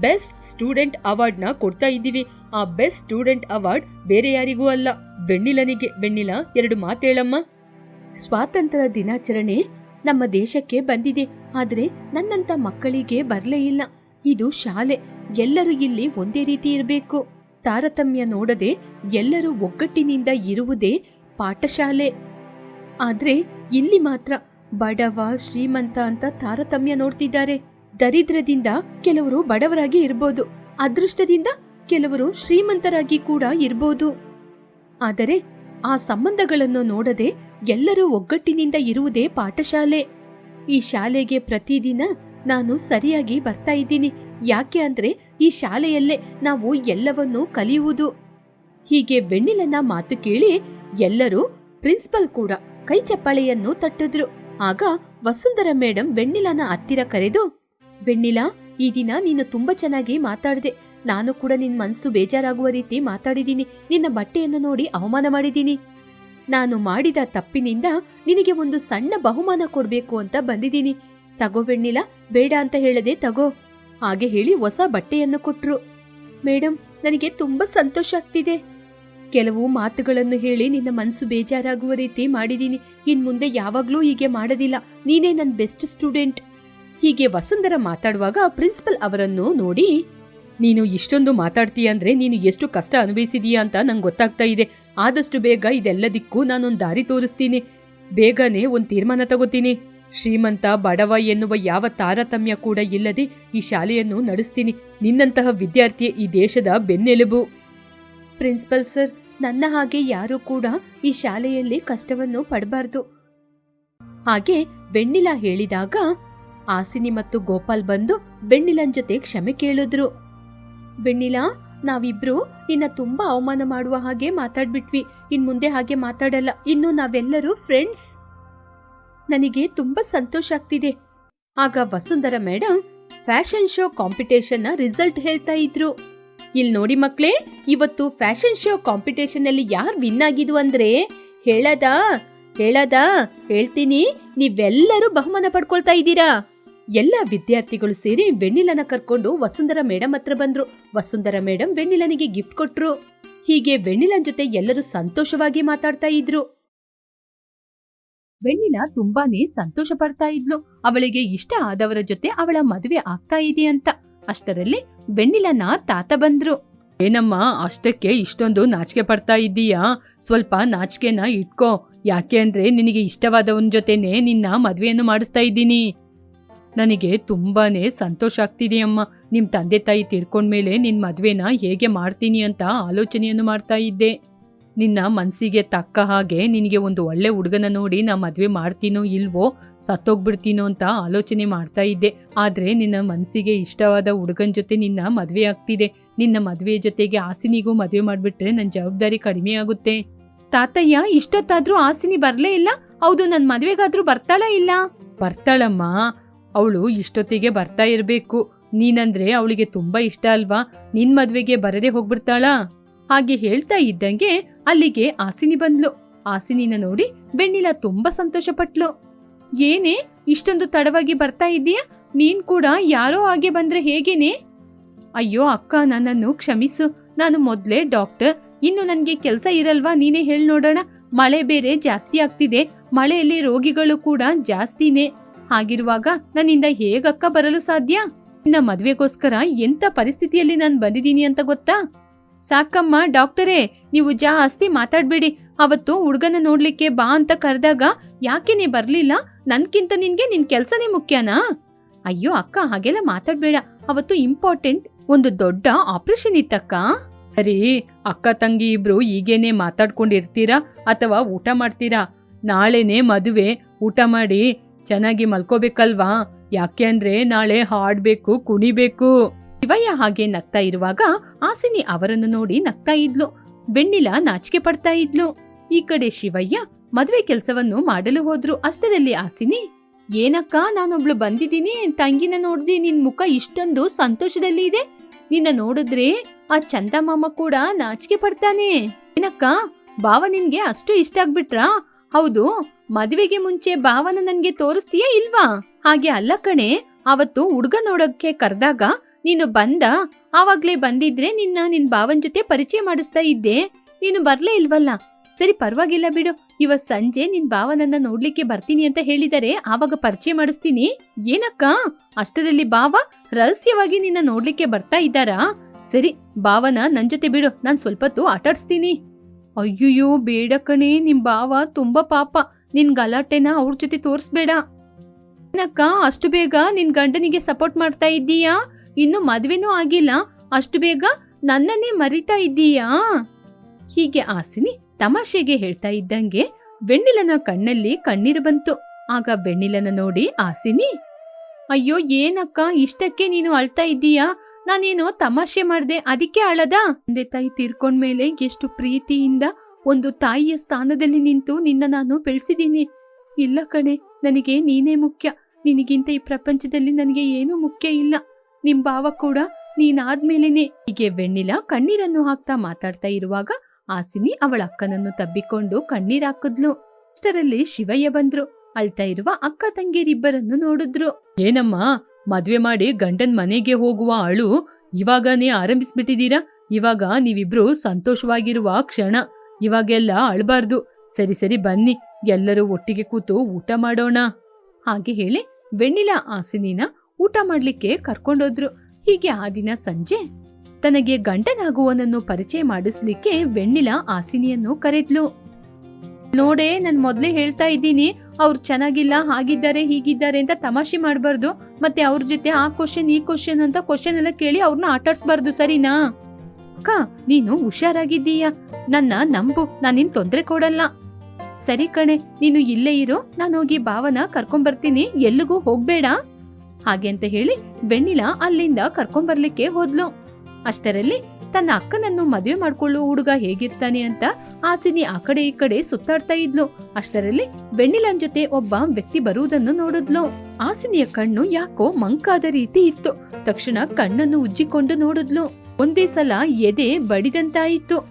ಬೆಸ್ಟ್ ಸ್ಟೂಡೆಂಟ್ ಅವಾರ್ಡ್ನ ಕೊಡ್ತಾ ಇದ್ದೀವಿ. ಆ ಬೆಸ್ಟ್ ಸ್ಟೂಡೆಂಟ್ ಅವಾರ್ಡ್ ಬೇರೆ ಯಾರಿಗೂ ಅಲ್ಲ. ಬೆಣ್ಣಿಲನಿಗೆ ಬೆಣ್ಣಿಲ ಎರಡು ಮಾತೇಳಮ್ಮ. ಸ್ವಾತಂತ್ರ್ಯ ದಿನಾಚರಣೆ ನಮ್ಮ ದೇಶಕ್ಕೆ ಬಂದಿದೆ, ಆದರೆ ನನ್ನಂತ ಮಕ್ಕಳಿಗೆ ಬರಲೇ ಇಲ್ಲ. ಇದು ಶಾಲೆ, ಎಲ್ಲರೂ ಇಲ್ಲಿ ಒಂದೇ ರೀತಿ ಇರಬೇಕು. ತಾರತಮ್ಯ ನೋಡದೆ ಎಲ್ಲರೂ ಒಗ್ಗಟ್ಟಿನಿಂದ ಇರುವುದೇ ಪಾಠಶಾಲೆ. ಆದ್ರೆ ಇಲ್ಲಿ ಮಾತ್ರ ಬಡವ, ಶ್ರೀಮಂತ ಅಂತ ತಾರತಮ್ಯ ನೋಡ್ತಿದ್ದಾರೆ. ದರಿದ್ರದಿಂದ ಕೆಲವರು ಬಡವರಾಗಿ ಇರ್ಬೋದು. ಅದೃಷ್ಟದಿಂದ ಕೆಲವರು ಶ್ರೀಮಂತರಾಗಿ ಕೂಡ ಇರ್ಬೋದು. ಆದರೆ ಆ ಸಂಬಂಧಗಳನ್ನು ನೋಡದೆ ಎಲ್ಲರೂ ಒಗ್ಗಟ್ಟಿನಿಂದ ಇರುವುದೇ ಪಾಠಶಾಲೆ. ಈ ಶಾಲೆಗೆ ಪ್ರತಿದಿನ ನಾನು ಸರಿಯಾಗಿ ಬರ್ತಾ ಇದ್ದೀನಿ. ಯಾಕೆ ಅಂದ್ರೆ ಈ ಶಾಲೆಯಲ್ಲೇ ನಾವು ಎಲ್ಲವನ್ನೂ ಕಲಿಯುವುದು. ಹೀಗೆ ಬೆಣ್ಣಿಲನ ಮಾತು ಕೇಳಿ ಎಲ್ಲರೂ ಪ್ರಿನ್ಸಿಪಲ್ ಕೂಡ ಕೈ ಚಪ್ಪಾಳೆಯನ್ನು ತಟ್ಟಿದ್ರು. ಆಗ ವಸುಂಧರ ಮೇಡಂ ಬೆಣ್ಣಿಲನ ಹತ್ತಿರ ಕರೆದು ಬೆಣ್ಣಿಲಾ ಈ ದಿನ ನೀನು ತುಂಬಾ ಚೆನ್ನಾಗಿ ಮಾತಾಡಿದೆ. ನಾನು ಕೂಡ ನಿನ್ ಮನಸ್ಸು ಬೇಜಾರಾಗುವ ರೀತಿ ಮಾತಾಡಿದೀನಿ ನಿನ್ನ ಬಟ್ಟೆಯನ್ನು ನೋಡಿ ಅವಮಾನ ಮಾಡಿದ್ದೀನಿ. ನಾನು ಮಾಡಿದ ತಪ್ಪಿನಿಂದ ನಿನಗೆ ಒಂದು ಸಣ್ಣ ಬಹುಮಾನ ಕೊಡ್ಬೇಕು ಅಂತ ಬಂದಿದ್ದೀನಿ. ತಗೋ ಬೆಣ್ಣಿಲ ಬೇಡ ಅಂತ ಹೇಳದೆ ತಗೋ. ಹಾಗೆ ಹೇಳಿ ಹೊಸ ಬಟ್ಟೆಯನ್ನು ಕೊಟ್ರು. ಮೇಡಮ್ ನನಗೆ ತುಂಬಾ ಸಂತೋಷ ಆಗ್ತಿದೆ. ಕೆಲವು ಮಾತುಗಳನ್ನು ಹೇಳಿ ನಿನ್ನ ಮನಸ್ಸು ಬೇಜಾರಾಗುವ ರೀತಿ ಮಾಡಿದ್ದೀನಿ. ಇನ್ ಮುಂದೆ ಯಾವಾಗ್ಲೂ ಹೀಗೆ ಮಾಡೋದಿಲ್ಲ. ನೀನೇ ನನ್ನ ಬೆಸ್ಟ್ ಸ್ಟೂಡೆಂಟ್. ಹೀಗೆ ವಸುಂಧರ ಮಾತಾಡುವಾಗ ಪ್ರಿನ್ಸಿಪಲ್ ಅವರನ್ನು ನೋಡಿ, ನೀನು ಇಷ್ಟೊಂದು ಮಾತಾಡ್ತೀಯ ಅಂದ್ರೆ ನೀನು ಎಷ್ಟು ಕಷ್ಟ ಅನುಭವಿಸಿದೀಯ ಅಂತ ನಂಗೆ ಗೊತ್ತಾಗ್ತಾ ಇದೆ. ಆದಷ್ಟು ಬೇಗ ಇದೆಲ್ಲದಕ್ಕೂ ನಾನೊಂದು ದಾರಿ ತೋರಿಸ್ತೀನಿ. ಬೇಗನೆ ಒಂದು ತೀರ್ಮಾನ ತಗೋತೀನಿ. ಶ್ರೀಮಂತ ಬಡವ ಎನ್ನುವ ಯಾವ ತಾರತಮ್ಯ ಕೂಡ ಇಲ್ಲದೆ ಈ ಶಾಲೆಯನ್ನು ನಡೆಸ್ತೀನಿ. ನಿನ್ನಂತಹ ವಿದ್ಯಾರ್ಥಿ ಈ ದೇಶದ ಬೆನ್ನೆಲುಬು. ಪ್ರಿನ್ಸಿಪಲ್ ಸರ್, ನನ್ನ ಹಾಗೆ ಯಾರೂ ಕೂಡ ಈ ಶಾಲೆಯಲ್ಲಿ ಕಷ್ಟವನ್ನು ಪಡಬಾರ್ದು. ಹಾಗೆ ಬೆಣ್ಣಿಲ ಹೇಳಿದಾಗ ಆಸಿನಿ ಮತ್ತು ಗೋಪಾಲ್ ಬಂದು ಬೆಣ್ಣಿಲನ್ ಜೊತೆ ಕ್ಷಮೆ ಕೇಳಿದ್ರು. ಬೆಣ್ಣಿಲ ನಾವಿಬ್ರು ನಿನ್ನ ತುಂಬಾ ಅವಮಾನ ಮಾಡುವ ಹಾಗೆ ಮಾತಾಡ್ಬಿಟ್ವಿ. ಇನ್ ಮುಂದೆ ಹಾಗೆ ಮಾತಾಡಲ್ಲ. ಇನ್ನು ನಾವೆಲ್ಲರೂ ಫ್ರೆಂಡ್ಸ್ ನನಗೆ ತುಂಬಾ ಸಂತೋಷ ಆಗ್ತಿದೆ. ಆಗ ವಸುಂಧರ ಮೇಡಮ್ ಫ್ಯಾಷನ್ ಶೋ ಕಾಂಪಿಟೇಷನ್ನ ರಿಸಲ್ಟ್ ಹೇಳ್ತಾ ಇದ್ರು. ಇಲ್ಲಿ ನೋಡಿ ಮಕ್ಳೇ, ಇವತ್ತು ಫ್ಯಾಷನ್ ಶೋ ಕಾಂಪಿಟೇಷನ್ ಅಲ್ಲಿ ಯಾರು ವಿನ್ ಆಗಿದ್ವು ಅಂದ್ರೆ? ಹೇಳದಾ? ಹೇಳದಾ? ಹೇಳ್ತೀನಿ, ನೀವೆಲ್ಲರೂ ಬಹುಮಾನ ಪಡ್ಕೊಳ್ತಾ ಇದ್ದೀರಾ? ಎಲ್ಲ ವಿದ್ಯಾರ್ಥಿಗಳು ಸೇರಿ ಬೆಣ್ಣಿಲನ ಕರ್ಕೊಂಡು ವಸುಂಧರ ಮೇಡಮ್ ಹತ್ರ ಬಂದ್ರು. ವಸುಂಧರ ಮೇಡಂ ಬೆಣ್ಣಿಲನಿಗೆ ಗಿಫ್ಟ್ ಕೊಟ್ರು. ಹೀಗೆ ಬೆಣ್ಣಿಲನ್ ಜೊತೆ ಎಲ್ಲರೂ ಸಂತೋಷವಾಗಿ ಮಾತಾಡ್ತಾ ಇದ್ರು. ವೆಣ್ಣಿಲ ತುಂಬಾನೇ ಸಂತೋಷ ಪಡ್ತಾ ಇದ್ಲು. ಅವಳಿಗೆ ಇಷ್ಟ ಆದವರ ಜೊತೆ ಅವಳ ಮದುವೆ ಆಗ್ತಾ ಇದೆ ಅಂತ. ಅಷ್ಟರಲ್ಲಿ ಬೆಣ್ಣಿಲನ ತಾತ ಬಂದ್ರು. ಏನಮ್ಮ, ಅಷ್ಟಕ್ಕೆ ಇಷ್ಟೊಂದು ನಾಚಿಕೆ ಪಡ್ತಾ ಇದ್ದೀಯಾ? ಸ್ವಲ್ಪ ನಾಚಿಕೆನ ಇಟ್ಕೋ. ಯಾಕೆ ಅಂದ್ರೆ ನಿನಗೆ ಇಷ್ಟವಾದವನ ಜೊತೆನೆ ನಿನ್ನ ಮದುವೆಯನ್ನು ಮಾಡಿಸ್ತಾ ಇದ್ದೀನಿ. ನನಗೆ ತುಂಬಾನೇ ಸಂತೋಷ ಆಗ್ತಿದೆ ಅಮ್ಮ. ನಿಮ್ ತಂದೆ ತಾಯಿ ತೀರ್ಕೊಂಡ್ಮೇಲೆ ನಿನ್ ಮದ್ವೆನ ಹೇಗೆ ಮಾಡ್ತೀನಿ ಅಂತ ಆಲೋಚನೆಯನ್ನು ಮಾಡ್ತಾ ಇದ್ದೆ. ನಿನ್ನ ಮನ್ಸಿಗೆ ತಕ್ಕ ಹಾಗೆ ನಿನಗೆ ಒಂದು ಒಳ್ಳೆ ಹುಡುಗನ ನೋಡಿ ನಾ ಮದ್ವೆ ಮಾಡ್ತೀನೋ ಇಲ್ವೋ ಸತ್ತೋಗ್ಬಿಡ್ತೀನೋ ಅಂತ ಆಲೋಚನೆ ಮಾಡ್ತಾ ಇದ್ದೆ. ಆದ್ರೆ ನಿನ್ನ ಮನ್ಸಿಗೆ ಇಷ್ಟವಾದ ಹುಡುಗನ ಜೊತೆ ನಿನ್ನ ಮದ್ವೆ ಆಗ್ತಿದೆ. ನಿನ್ನ ಮದುವೆ ಜೊತೆಗೆ ಆಸಿನಿಗೂ ಮದುವೆ ಮಾಡ್ಬಿಟ್ರೆ ನನ್ನ ಜವಾಬ್ದಾರಿ ಕಡಿಮೆ ಆಗುತ್ತೆ. ತಾತಯ್ಯ, ಇಷ್ಟೊತ್ತಾದ್ರೂ ಆಸಿನಿ ಬರ್ಲೇ ಇಲ್ಲ? ಹೌದು, ನನ್ ಮದ್ವೆಗಾದ್ರೂ ಬರ್ತಾಳ ಇಲ್ಲ? ಬರ್ತಾಳಮ್ಮ. ಅವಳು ಇಷ್ಟೊತ್ತಿಗೆ ಬರ್ತಾ ಇರಬೇಕು. ನೀನಂದ್ರೆ ಅವಳಿಗೆ ತುಂಬಾ ಇಷ್ಟ ಅಲ್ವಾ? ನಿನ್ ಮದ್ವೆಗೆ ಬರದೆ ಹೋಗ್ಬಿಡ್ತಾಳಾ? ಹಾಗೆ ಹೇಳ್ತಾ ಇದ್ದಂಗೆ ಅಲ್ಲಿಗೆ ಆಸಿನಿ ಬಂದ್ಲು. ಆಸಿನಿನ ನೋಡಿ ಬೆಣ್ಣಿಲ ತುಂಬಾ ಸಂತೋಷ ಪಟ್ಲು ಏನೇ, ಇಷ್ಟೊಂದು ತಡವಾಗಿ ಬರ್ತಾ ಇದ್ದೀಯಾ? ನೀನ್ ಕೂಡ ಯಾರೋ ಹಾಗೆ ಬಂದ್ರೆ ಹೇಗೇನೆ? ಅಯ್ಯೋ, ಅಕ್ಕ, ನನ್ನನ್ನು ಕ್ಷಮಿಸು. ನಾನು ಮೊದ್ಲೇ ಡಾಕ್ಟರ್. ಇನ್ನು ನನ್ಗೆ ಕೆಲ್ಸ ಇರಲ್ವಾ? ನೀನೇ ಹೇಳ್ ನೋಡೋಣ. ಮಳೆ ಬೇರೆ ಜಾಸ್ತಿ ಆಗ್ತಿದೆ. ಮಳೆಯಲ್ಲಿ ರೋಗಿಗಳು ಕೂಡ ಜಾಸ್ತಿನೇ. ಹಾಗಿರುವಾಗ ನನ್ನಿಂದ ಹೇಗಕ್ಕ ಬರಲು ಸಾಧ್ಯ? ನಿನ್ನ ಮದ್ವೆಗೋಸ್ಕರ ಎಂತ ಪರಿಸ್ಥಿತಿಯಲ್ಲಿ ನಾನು ಬಂದಿದ್ದೀನಿ ಅಂತ ಗೊತ್ತಾ? ಸಾಕಮ್ಮ, ಡಾಕ್ಟರೇ, ನೀವು ಜಾಸ್ತಿ ಮಾತಾಡ್ಬೇಡಿ. ಅವತ್ತು ಹುಡ್ಗನ ನೋಡ್ಲಿಕ್ಕೆ ಬಾ ಅಂತ ಕರೆದಾಗ ಯಾಕೆ ನೀ ಬರ್ಲಿಲ್ಲ? ನನ್ಕಿಂತ ನಿನ್ಗೆ ನಿನ್ ಕೆಲ್ಸನೇ ಮುಖ್ಯನಾ? ಅಯ್ಯೋ ಅಕ್ಕ, ಹಾಗೆಲ್ಲ ಮಾತಾಡ್ಬೇಡ. ಅವತ್ತು ಇಂಪಾರ್ಟೆಂಟ್ ಒಂದು ದೊಡ್ಡ ಆಪರೇಷನ್ ಇತ್ತಕ್ಕ. ಸರಿ, ಅಕ್ಕ ತಂಗಿ ಇಬ್ರು ಈಗೇನೆ ಮಾತಾಡ್ಕೊಂಡಿರ್ತೀರಾ ಅಥವಾ ಊಟ ಮಾಡ್ತೀರಾ? ನಾಳೆನೆ ಮದುವೆ, ಊಟ ಮಾಡಿ ಚೆನ್ನಾಗಿ ಮಲ್ಕೋಬೇಕಲ್ವಾ? ಯಾಕೆ ಅಂದ್ರೆ ನಾಳೆ ಹಾಡ್ಬೇಕು, ಕುಣಿಬೇಕು. ಶಿವಯ್ಯ ಹಾಗೆ ನಗ್ತಾ ಇರುವಾಗ ಆಸಿನಿ ಅವರನ್ನು ನೋಡಿ ನಗ್ತಾ ಇದ್ಲು. ಬೆಣ್ಣಿಲ ನಾಚಿಕೆ ಪಡ್ತಾ ಇದ್ಲು. ಈ ಕಡೆ ಶಿವಯ್ಯ ಮದ್ವೆ ಕೆಲ್ಸವನ್ನು ಮಾಡಲು ಹೋದ್ರು. ಅಷ್ಟರಲ್ಲಿ ಆಸಿನಿ ಏನಕ್ಕ, ನಾನೊಬ್ಳು ಬಂದಿದ್ದೀನಿ, ತಂಗಿನ ನೋಡ್ದಿ, ನಿನ್ ಮುಖ ಇಷ್ಟೊಂದು ಸಂತೋಷದಲ್ಲಿ ಇದೆ. ನಿನ್ನ ನೋಡಿದ್ರೆ ಆ ಚಂದ ಮಾಮ ಕೂಡ ನಾಚಿಕೆ ಪಡ್ತಾನೆ. ಏನಕ್ಕ ಬಾವ ನಿನ್ಗೆ ಅಷ್ಟು ಇಷ್ಟ ಆಗ್ಬಿಟ್ರಾ? ಹೌದು ಮದುವೆಗೆ ಮುಂಚೆ ಭಾವನ ನನ್ಗೆ ತೋರಿಸ್ತೀಯಾ ಇಲ್ವಾ? ಹಾಗೆ ಅಲ್ಲ ಕಣೆ, ಅವತ್ತು ಹುಡ್ಗ ನೋಡಕ್ಕೆ ಕರೆದಾಗ ನೀನು ಬಂದ, ಆವಾಗ್ಲೇ ಬಂದಿದ್ರೆ ನಿನ್ನ ನಿನ್ ಭಾವನ್ ಜೊತೆ ಪರಿಚಯ ಮಾಡಿಸ್ತಾ ಇದ್ದೆ. ನೀನು ಬರ್ಲೇ ಇಲ್ವಲ್ಲ? ಸರಿ ಪರವಾಗಿಲ್ಲ ಬಿಡು. ಇವತ್ ಸಂಜೆ ನಿನ್ ಭಾವನನ್ನ ನೋಡ್ಲಿಕ್ಕೆ ಬರ್ತೀನಿ ಅಂತ ಹೇಳಿದರೆ ಆವಾಗ ಪರಿಚಯ ಮಾಡಿಸ್ತೀನಿ. ಏನಕ್ಕ? ಅಷ್ಟರಲ್ಲಿ ಭಾವ ರಹಸ್ಯವಾಗಿ ನಿನ್ನ ನೋಡ್ಲಿಕ್ಕೆ ಬರ್ತಾ ಇದ್ದಾರಾ? ಸರಿ, ಭಾವನ ನನ್ ಜೊತೆ ಬಿಡು. ನಾನ್ ಸ್ವಲ್ಪತ್ತು ಆಟಾಡ್ಸ್ತೀನಿ. ಅಯ್ಯಯ್ಯೋ, ಬೇಡ ಕಣೆ, ನಿಮ್ ಭಾವ ತುಂಬಾ ಪಾಪ. ನಿನ್ ಗಲಾಟೆನ ಅವ್ರ ಜೊತೆ ತೋರಿಸ್ಬೇಡ. ಏನಕ್ಕ, ಅಷ್ಟು ಬೇಗ ನಿನ್ ಗಂಡನಿಗೆ ಸಪೋರ್ಟ್ ಮಾಡ್ತಾ ಇದ್ದೀಯಾ? ಇನ್ನು ಮದ್ವೆನೂ ಆಗಿಲ್ಲ. ಅಷ್ಟು ಬೇಗ ನನ್ನನ್ನೇ ಮರಿತಾ ಇದ್ದೀಯಾ? ಹೀಗೆ ಆಸಿನಿ ತಮಾಷೆಗೆ ಹೇಳ್ತಾ ಇದ್ದಂಗೆ ಬೆಣ್ಣಿಲನ ಕಣ್ಣಲ್ಲಿ ಕಣ್ಣೀರು ಬಂತು. ಆಗ ಬೆಣ್ಣಿಲನ ನೋಡಿ ಆಸಿನಿ, ಅಯ್ಯೋ, ಏನಕ್ಕ, ಇಷ್ಟಕ್ಕೆ ನೀನು ಅಳ್ತಾ ಇದ್ದೀಯಾ? ನಾನೇನೋ ತಮಾಷೆ ಮಾಡ್ದೆ, ಅದಕ್ಕೆ ಅಳದ? ತಂದೆ ತಾಯಿ ತೀರ್ಕೊಂಡ್ಮೇಲೆ ಎಷ್ಟು ಪ್ರೀತಿಯಿಂದ ಒಂದು ತಾಯಿಯ ಸ್ಥಾನದಲ್ಲಿ ನಿಂತು ನಿನ್ನ ನಾನು ಬೆಳೆಸಿದ್ದೀನಿ. ಇಲ್ಲ ಕಣೆ, ನನಗೆ ನೀನೇ ಮುಖ್ಯ. ನಿನಗಿಂತ ಈ ಪ್ರಪಂಚದಲ್ಲಿ ನನಗೆ ಏನೂ ಮುಖ್ಯ ಇಲ್ಲ. ನಿಮ್ ಭಾವ ಕೂಡ ನೀನಾದ್ಮೇಲೆನೆ. ಹೀಗೆ ವೆಣ್ಣಿಲ ಕಣ್ಣೀರನ್ನು ಹಾಕ್ತಾ ಮಾತಾಡ್ತಾ ಇರುವಾಗ ಆಸಿನಿ ಅವಳ ಅಕ್ಕನನ್ನು ತಬ್ಬಿಕೊಂಡು ಕಣ್ಣೀರಾಕಿದ್ಲು ಅಷ್ಟರಲ್ಲಿ ಶಿವಯ್ಯ ಬಂದ್ರು. ಅಳ್ತಾ ಇರುವ ಅಕ್ಕ ತಂಗಿಯರಿಬ್ಬರನ್ನು ನೋಡಿದ್ರು. ಏನಮ್ಮ, ಮದ್ವೆ ಮಾಡಿ ಗಂಡನ್ ಮನೆಗೆ ಹೋಗುವ ಅಳು ಇವಾಗನೇ ಆರಂಭಿಸ್ಬಿಟ್ಟಿದ್ದೀರಾ? ಇವಾಗ ನೀವಿಬ್ರು ಸಂತೋಷವಾಗಿರುವ ಕ್ಷಣ. ಇವಾಗೆಲ್ಲ ಅಳಬಾರ್ದು. ಸರಿ ಸರಿ, ಬನ್ನಿ. ಎಲ್ಲರೂ ಒಟ್ಟಿಗೆ ಕೂತು ಊಟ ಮಾಡೋಣ. ಹಾಗೆ ಹೇಳಿ ವೆಣ್ಣಿಲ ಆಸಿನಿನ ಊಟ ಮಾಡಲಿಕ್ಕೆ ಕರ್ಕೊಂಡೋದ್ರು. ಹೀಗೆ ಆ ದಿನ ಸಂಜೆ ತನಗೆ ಗಂಡನಾಗುವನನ್ನು ಪರಿಚಯ ಮಾಡಿಸ್ಲಿಕ್ಕೆ ವೆಣ್ಣಿಲ ಆಸಿನಿಯನ್ನು ಕರೆದ್ಲು. ನೋಡೇ, ನಾನು ಮೊದಲೇ ಹೇಳ್ತಾ ಇದ್ದೀನಿ, ಅವ್ರು ಚೆನ್ನಾಗಿಲ್ಲ, ಹಾಗಿದ್ದಾರೆ, ಹೀಗಿದ್ದಾರೆ ಅಂತ ತಮಾಷೆ ಮಾಡಬಾರ್ದು. ಮತ್ತೆ ಅವ್ರ ಜೊತೆ ಆ ಕ್ವಶನ್ ಈ ಕ್ವಶನ್ ಅಂತ ಕ್ವಶನ್ ಎಲ್ಲ ಕೇಳಿ ಅವ್ರನ್ನ ಆಟಾಡ್ಸ್ಬಾರ್ದು, ಸರಿನಾ? ಅಕ್ಕ, ನೀನು ಹುಷಾರಾಗಿದ್ದೀಯ? ನನ್ನ ನಂಬು, ನಾನಿನ್ ತೊಂದ್ರೆ ಕೊಡಲ್ಲ. ಸರಿ ಕಣೆ, ನೀನು ಇಲ್ಲೇ ಇರೋ ಹೋಗಿ ಭಾವನ ಕರ್ಕೊಂಬರ್ತೀನಿ, ಎಲ್ಲಿಗೂ ಹೋಗ್ಬೇಡ. ಹಾಗೆ ಅಂತ ಹೇಳಿ ಬೆಣ್ಣಿಲ ಅಲ್ಲಿಂದ ಕರ್ಕೊಂಬರ್ಲಿಕ್ಕೆ ಹೋದ್ಲು. ಅಷ್ಟರಲ್ಲಿ ತನ್ನ ಅಕ್ಕನನ್ನು ಮದುವೆ ಮಾಡ್ಕೊಳ್ಳೋ ಹುಡುಗ ಹೇಗಿರ್ತಾನೆ ಅಂತ ಆಸಿನಿ ಆ ಕಡೆ ಈ ಕಡೆ ಸುತ್ತಾಡ್ತಾ ಇದ್ಲು. ಅಷ್ಟರಲ್ಲಿ ಬೆಣ್ಣಿಲನ್ ಜೊತೆ ಒಬ್ಬ ವ್ಯಕ್ತಿ ಬರುವುದನ್ನು ನೋಡಿದ್ಲು. ಆಸಿನಿಯ ಕಣ್ಣು ಯಾಕೋ ಮಂಕಾದ ರೀತಿ ಇತ್ತು. ತಕ್ಷಣ ಕಣ್ಣನ್ನು ಉಜ್ಜಿಕೊಂಡು ನೋಡಿದ್ಲು. ಒಂದೇ ಸಲ ಎದೆ ಬಡಿದಂತಾಯಿತು